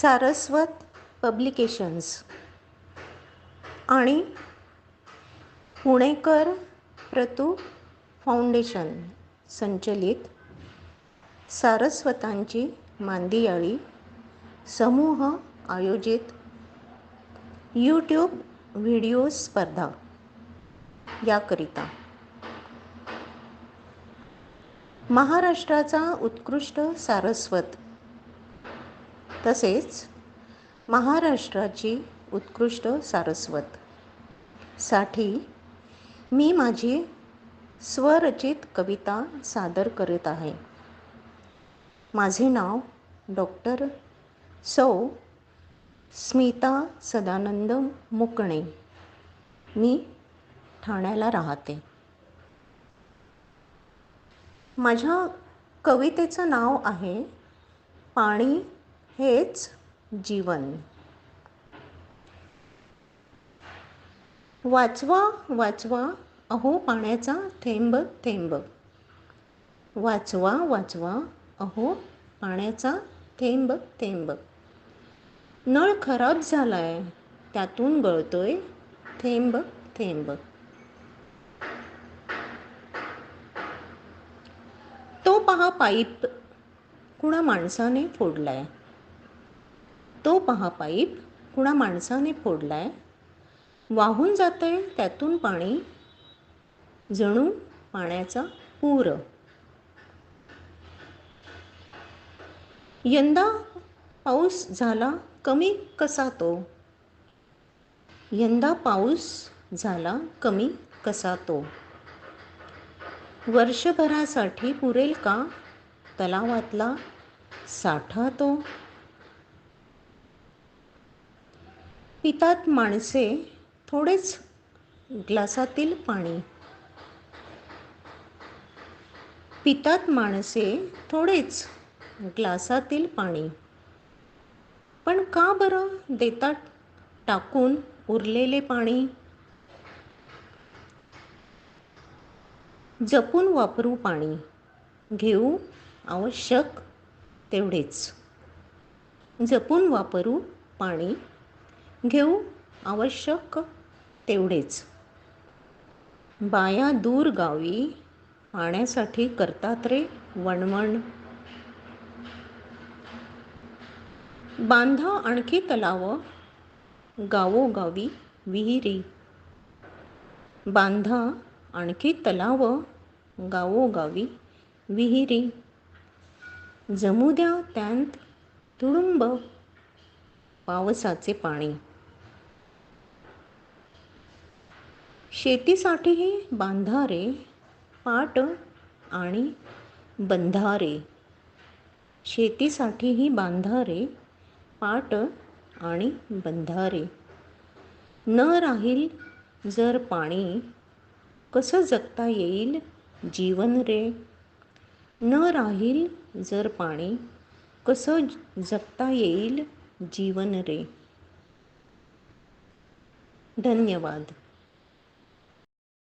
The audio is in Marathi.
सारस्वत पब्लिकेशन्स. आणि पुणेकर प्रतू फाउंडेशन संचलित सारस्वतांची मांदियाळी समूह आयोजित यूट्यूब व्हिडिओ स्पर्धा याकरिता. महाराष्ट्राचा उत्कृष्ट सारस्वत तसेच महाराष्ट्राची उत्कृष्ट सारस्वत. साठी मी माझी स्वरचित कविता सादर करत आहे. माझे नाव डॉक्टर सौ स्मिता सदानंद मुकणे. मी ठाण्याला राहते. माझ्या कवितेचं नाव आहे पाणी हेच जीवन. वाचवा वाचवा अहो पाण्याचा थेंब थेंब. वाचवा वाचवा अहो पाण्याचा थेंब थेंब. नळ खराब झालाय त्यातून गळतोय थेंब थेंब. तो पहा पाईप कुणा माणसाने फोडलाय. तो पहा पाईप कुणा माणसाने फोडलाय? वाहून जातंय त्यातून पाणी जणू पाण्याचा पूर. यंदा पाऊस झाला कमी कसा तो? यंदा पाऊस झाला कमी कसा तो? वर्षभरासाठी पुरेल का? तलावातला साठा तो? पितात माणसे थोडेच ग्लासातील पाणी. पितात माणसे थोडेच ग्लासातील पाणी. पण का बरं देतात टाकून उरलेले पाणी? जपून वापरू पाणी. घेऊ आवश्यक तेवढेच. जपून वापरू पाणी. घेऊ? आवश्यक तेवढेच. बाया दूर गावी पाण्यासाठी करतात रे वणवण. बांधा आणखी तलाव गावोगावी विहिरी. बांधा आणखी तलाव गावोगावी विहिरी. जमू द्या त्यांत तुडुंब पावसाचे पाणी. शेतीसाठीही बांधारे पाट आणि बंधारे. शेतीसाठीही बांधारे पाट आणि बंधारे. न राहील जर पाणी कसं जगता येईल जीवन रे? न राहील जर पाणी कसं जगता येईल जीवन रे? धन्यवाद.